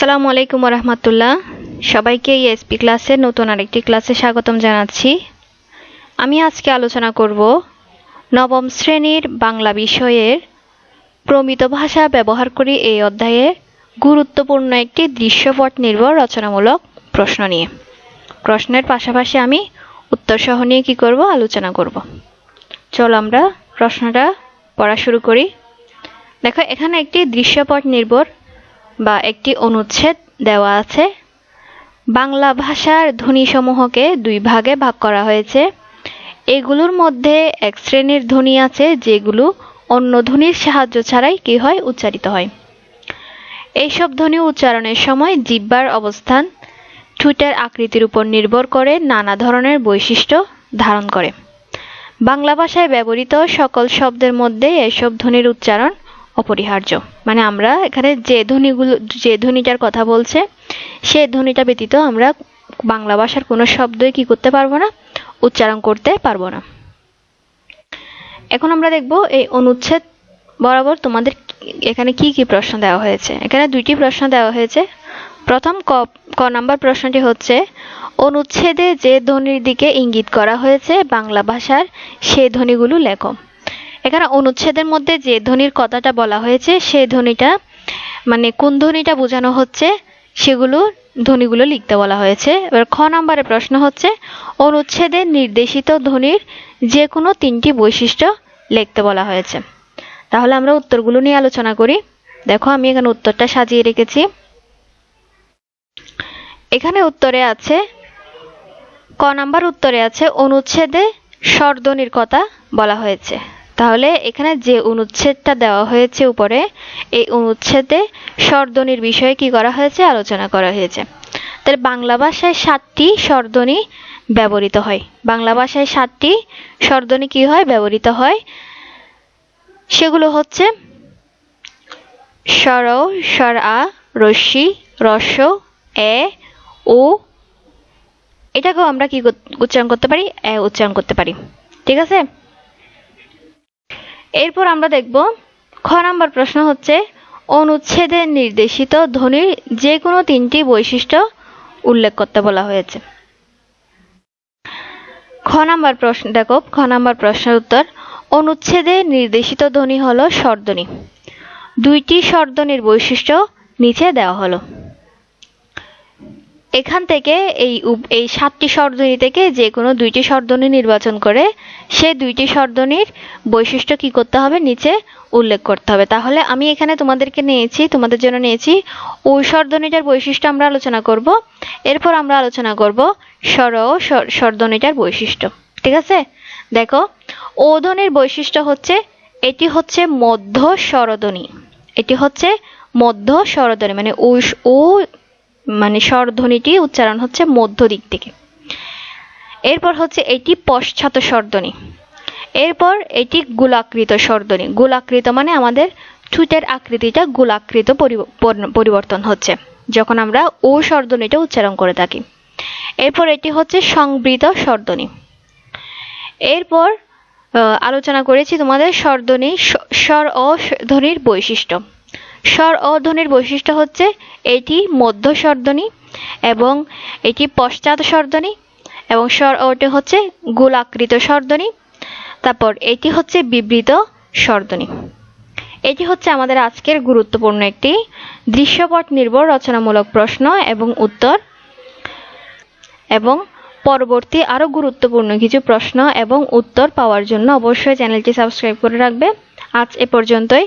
আসসালামু আলাইকুম রহমতুল্লাহ সবাইকে এসপি ক্লাসের নতুন আরেকটি ক্লাসে স্বাগতম জানাচ্ছি। আমি আজকে আলোচনা করব নবম শ্রেণির বাংলা বিষয়ের প্রমিত ভাষা ব্যবহার করে এই অধ্যায়ে গুরুত্বপূর্ণ একটি দৃশ্যপট নির্ভর রচনামূলক প্রশ্ন নিয়ে। প্রশ্নের পাশাপাশি আমি উত্তর সহ নিয়ে কী করব? আলোচনা করব। চলো আমরা প্রশ্নটা পড়া শুরু করি। দেখো, এখানে একটি দৃশ্যপট নির্ভর বা একটি অনুচ্ছেদ দেওয়া আছে। বাংলা ভাষার ধ্বনিসমূহকে দুই ভাগে ভাগ করা হয়েছে। এগুলোর মধ্যে এক শ্রেণির ধ্বনি আছে, যেগুলো অন্য ধ্বনির সাহায্য ছাড়াই কি হয়? উচ্চারিত হয়। এইসব ধ্বনি উচ্চারণের সময় জিহ্বার অবস্থান, ঠোঁটের আকৃতির উপর নির্ভর করে নানা ধরনের বৈশিষ্ট্য ধারণ করে। বাংলা ভাষায় ব্যবহৃত সকল শব্দের মধ্যে এসব ধ্বনির উচ্চারণ অপরিহার্য। মানে আমরা এখানে যে ধ্বনিগুলো, যে ধ্বনিটার কথা বলছে, সে ধ্বনিটা ব্যতীত আমরা বাংলা ভাষার কোনো শব্দই কি করতে পারব না, উচ্চারণ করতে পারব না। এখন আমরা দেখব এই অনুচ্ছেদ বরাবর তোমাদের এখানে কি কি প্রশ্ন দেওয়া হয়েছে। এখানে দুইটি প্রশ্ন দেওয়া হয়েছে। প্রথম ক ক নাম্বার প্রশ্নটি হচ্ছে, অনুচ্ছেদে যে ধ্বনির দিকে ইঙ্গিত করা হয়েছে বাংলা ভাষার সেই ধ্বনিগুলো লেখো। এখানে অনুচ্ছেদের মধ্যে যে ধ্বনির কথাটা বলা হয়েছে সেই ধ্বনিটা মানে কোন ধ্বনিটা বোঝানো হচ্ছে, সেগুলো ধ্বনিগুলো লিখতে বলা হয়েছে। এবার খ নম্বরের প্রশ্ন হচ্ছে, অনুচ্ছেদে নির্দেশিত ধ্বনির যে কোনো তিনটি বৈশিষ্ট্য লিখতে বলা হয়েছে। তাহলে আমরা উত্তরগুলো নিয়ে আলোচনা করি। দেখো, আমি এখানে উত্তরটা সাজিয়ে রেখেছি। এখানে উত্তরে আছে, ক নাম্বার উত্তরে আছে, অনুচ্ছেদে স্বরধ্বনির কথা বলা হয়েছে। তাহলে এখানে যে অনুচ্ছেদটা দেওয়া হয়েছে উপরে, এই অনুচ্ছেদে স্বরধ্বনির বিষয়ে কি করা হয়েছে? আলোচনা করা হয়েছে। তাহলে বাংলা ভাষায় সাতটি স্বরধ্বনি ব্যবহৃত হয়। বাংলা ভাষায় সাতটি স্বরধ্বনি কি হয়? ব্যবহৃত হয়। সেগুলো হচ্ছে স্বর স্বর আ রস্যি রস্য এ ও এটাকেও আমরা কি উচ্চারণ করতে পারি? এ উচ্চারণ করতে পারি। ঠিক আছে? এরপর আমরা দেখব খ নাম্বার প্রশ্ন হচ্ছে, অনুচ্ছেদে নির্দেশিত ধ্বনির যে কোনো তিনটি বৈশিষ্ট্য উল্লেখ করতে বলা হয়েছে। খ নাম্বার প্রশ্ন, দেখো, খ নাম্বার প্রশ্নের উত্তর, অনুচ্ছেদে নির্দেশিত ধ্বনি হলো স্বরধ্বনি। দুইটি স্বরধ্বনির বৈশিষ্ট্য নিচে দেওয়া হলো। এখান থেকে এই এই সাতটি স্বরধ্বনি থেকে যে কোনো দুইটি স্বরধ্বনি নির্বাচন করে সে দুইটি স্বরধ্বনির বৈশিষ্ট্য কি করতে হবে, নিচে উল্লেখ করতে হবে। তাহলে আমি এখানে তোমাদেরকে নিয়েছি, তোমাদের জন্য নিয়েছি ওই স্বরধ্বনিটার বৈশিষ্ট্য আমরা আলোচনা করব। এরপর আমরা আলোচনা করব স্বর ও স্বরধ্বনিটার বৈশিষ্ট্য। ঠিক আছে? দেখো, ও ধ্বনির বৈশিষ্ট্য হচ্ছে এটি হচ্ছে মধ্য স্বরধ্বনি। এটি হচ্ছে মধ্য স্বরধ্বনি মানে ও মানে স্বরধ্বনিটি উচ্চারণ হচ্ছে মধ্য দিক থেকে। এরপর হচ্ছে এটি পশ্চাৎ স্বরধ্বনি। এরপর এটি গোলাকৃত স্বরধ্বনি। গোলাকৃত মানে আমাদের ঠুটের আকৃতিটা গোলাকৃত পরিবর্তন হচ্ছে, যখন আমরা ও স্বরধ্বনিটা উচ্চারণ করে থাকি। এরপর এটি হচ্ছে সংবৃত স্বরধ্বনি। এরপর আলোচনা করেছি তোমাদের স্বরধ্বনি স্বর অধ্বনির বৈশিষ্ট্য। স্বর অধ্বনির বৈশিষ্ট্য হচ্ছে এটি মধ্য স্বরধ্বনি এবং এটি পশ্চাৎ স্বরধ্বনি এবং স্বর অটি হচ্ছে গোলাকৃত স্বরধ্বনি তারপর এটি হচ্ছে বিবৃত স্বরধ্বনি এটি হচ্ছে আমাদের আজকের গুরুত্বপূর্ণ একটি দৃশ্যপট নির্ভর রচনামূলক প্রশ্ন এবং উত্তর এবং পরবর্তী আরও গুরুত্বপূর্ণ কিছু প্রশ্ন এবং উত্তর পাওয়ার জন্য অবশ্যই চ্যানেলটি সাবস্ক্রাইব করে রাখবে। আজ এ পর্যন্তই।